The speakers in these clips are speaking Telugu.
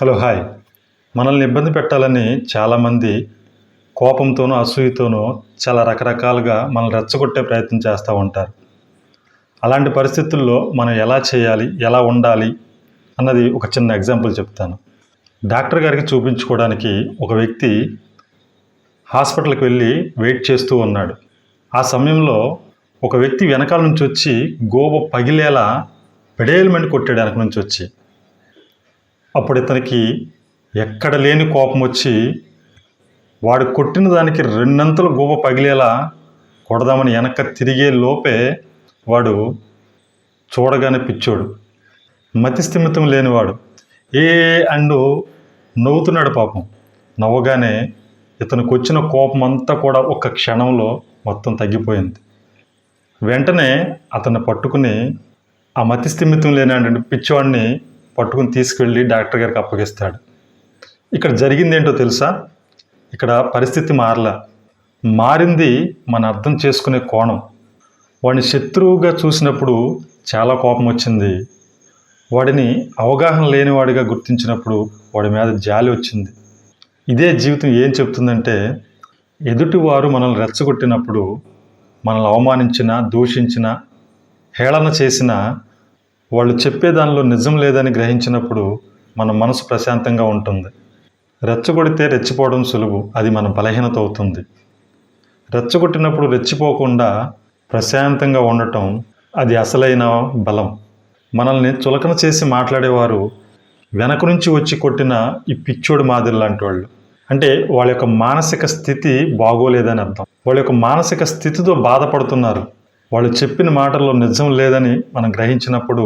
Hello hi. మనల్ని ఇబ్బంది పెట్టాలని చాలామంది కోపంతోనూ అసూయతోనూ చాలా రకరకాలుగా మనల్ని రెచ్చగొట్టే ప్రయత్నం చేస్తూ ఉంటారు. అలాంటి పరిస్థితుల్లో మనం ఎలా చేయాలి ఎలా ఉండాలి అన్నది ఒక చిన్న ఎగ్జాంపుల్ చెప్తాను. డాక్టర్ గారికి చూపించుకోవడానికి ఒక వ్యక్తి హాస్పిటల్కి వెళ్ళి వెయిట్ చేస్తూ ఉన్నాడు. ఆ సమయంలో ఒక వ్యక్తి వెనకాల నుంచి వచ్చి గోబ పగిలేలా పెడేల్మెంట్ కొట్టాడు వెనక నుంచి వచ్చి అప్పుడు ఇతనికి ఎక్కడ లేని కోపం వచ్చి వాడు కొట్టిన దానికి రెండంతలు గోప పగిలేలా కొడదామని వెనక తిరిగే లోపే వాడు చూడగానే పిచ్చోడు. మతిస్థిమితం లేనివాడు. ఏ అండు నవ్వుతున్నాడు పాపం. నవ్వగానే ఇతనికి వచ్చిన కోపం అంతా కూడా ఒక క్షణంలో మొత్తం తగ్గిపోయింది. వెంటనే అతన్ని పట్టుకుని ఆ మతి స్థిమితం లేని పిచ్చివాడిని పట్టుకుని తీసుకెళ్ళి డాక్టర్ గారికి అప్పగిస్తాడు. ఇక్కడ జరిగింది ఏంటో తెలుసా? ఇక్కడ పరిస్థితి మారలా. మారింది మన అర్థం చేసుకునే కోణం. వాడిని శత్రువుగా చూసినప్పుడు చాలా కోపం వచ్చింది. వాడిని అవగాహన లేనివాడిగా గుర్తించినప్పుడు వాడి మీద జాలి వచ్చింది. ఇదే జీవితం ఏం చెప్తుందంటే ఎదుటివారు మనల్ని రెచ్చగొట్టినప్పుడు మనల్ని అవమానించిన దూషించిన హేళన చేసిన వాళ్ళు చెప్పే దానిలో నిజం లేదని గ్రహించినప్పుడు మన మనసు ప్రశాంతంగా ఉంటుంది. రెచ్చగొడితే రెచ్చిపోవడం సులువు అది మన బలహీనత అవుతుంది. రెచ్చగొట్టినప్పుడు రెచ్చిపోకుండా ప్రశాంతంగా ఉండటం అది అసలైన బలం. మనల్ని చులకన చేసి మాట్లాడేవారు వెనక నుంచి వచ్చి కొట్టిన ఈ పిచ్చోడు మాదిరి లాంటి వాళ్ళు. అంటే వాళ్ళ యొక్క మానసిక స్థితి బాగోలేదని అర్థం. వాళ్ళ యొక్క మానసిక స్థితితో బాధపడుతున్నారు. వాళ్ళు చెప్పిన మాటల్లో నిజం లేదని మనం గ్రహించినప్పుడు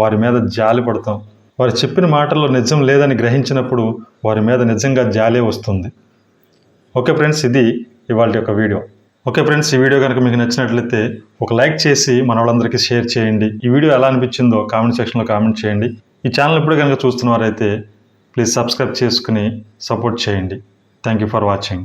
వారి మీద జాలి పడతాం. వారు చెప్పిన మాటల్లో నిజం లేదని గ్రహించినప్పుడు వారి మీద నిజంగా జాలే వస్తుంది. ఓకే ఫ్రెండ్స్ ఇది ఇవాళ యొక్క వీడియో. ఓకే ఫ్రెండ్స్ ఈ వీడియో కనుక మీకు నచ్చినట్లయితే ఒక లైక్ చేసి మన వాళ్ళందరికీ షేర్ చేయండి. ఈ వీడియో ఎలా అనిపించిందో కామెంట్ సెక్షన్లో కామెంట్ చేయండి. ఈ ఛానల్ ఇప్పుడు కనుక చూస్తున్నవారైతే ప్లీజ్ సబ్స్క్రైబ్ చేసుకుని సపోర్ట్ చేయండి. Thank you for watching.